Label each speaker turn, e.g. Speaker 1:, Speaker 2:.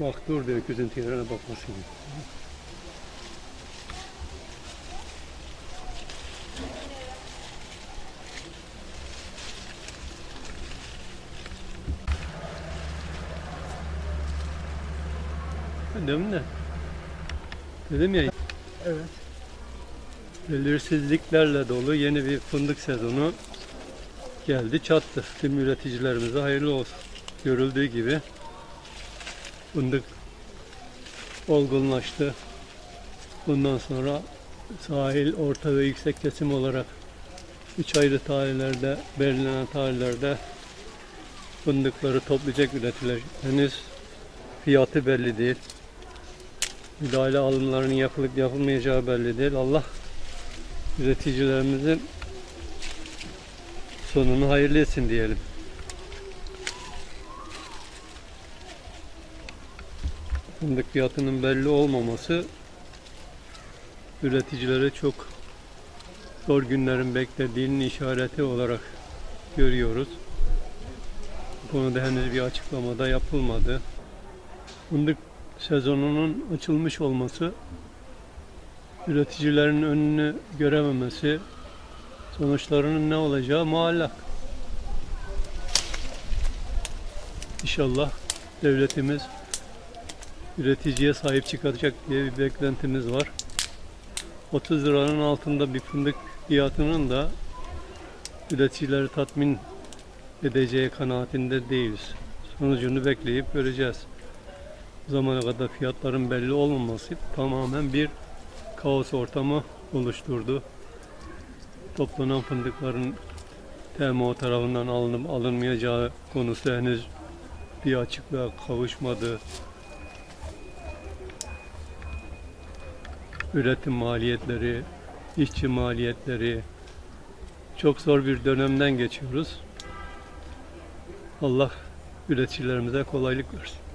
Speaker 1: Bak dur diyor üzüntülerine bakmasın. Dedim de dedim ya
Speaker 2: Evet.
Speaker 1: belirsizliklerle dolu yeni bir fındık sezonu geldi çattı. Tüm üreticilerimize hayırlı olsun. Görüldüğü gibi fındık olgunlaştı. Bundan sonra sahil, orta ve yüksek kesim olarak üç ayrı tarihlerde, belirlenen tarihlerde fındıkları toplayacak üretiler. Henüz fiyatı belli değil. Müdahale alımlarının yapılıp yapılmayacağı belli değil. Allah üreticilerimizin sonunu hayırlı etsin diyelim. Fındık fiyatının belli olmaması üreticilere çok zor günlerin beklediğinin işareti olarak görüyoruz. Bu konuda henüz bir açıklamada yapılmadı. Fındık sezonunun açılmış olması üreticilerin önünü görememesi sonuçlarının ne olacağı muallak. İnşallah devletimiz üreticiye sahip çıkacak diye bir beklentimiz var. 30 liranın altında bir fındık fiyatının da üreticileri tatmin edeceği kanaatinde değiliz. Sonucunu bekleyip göreceğiz. Bu zamana kadar fiyatların belli olmaması tamamen bir kaos ortamı oluşturdu. Toplanan fındıkların TMO tarafından alınıp alınmayacağı konusu henüz bir açıklığa kavuşmadı. Üretim maliyetleri, işçi maliyetleri çok zor bir dönemden geçiyoruz. Allah üreticilerimize kolaylık versin.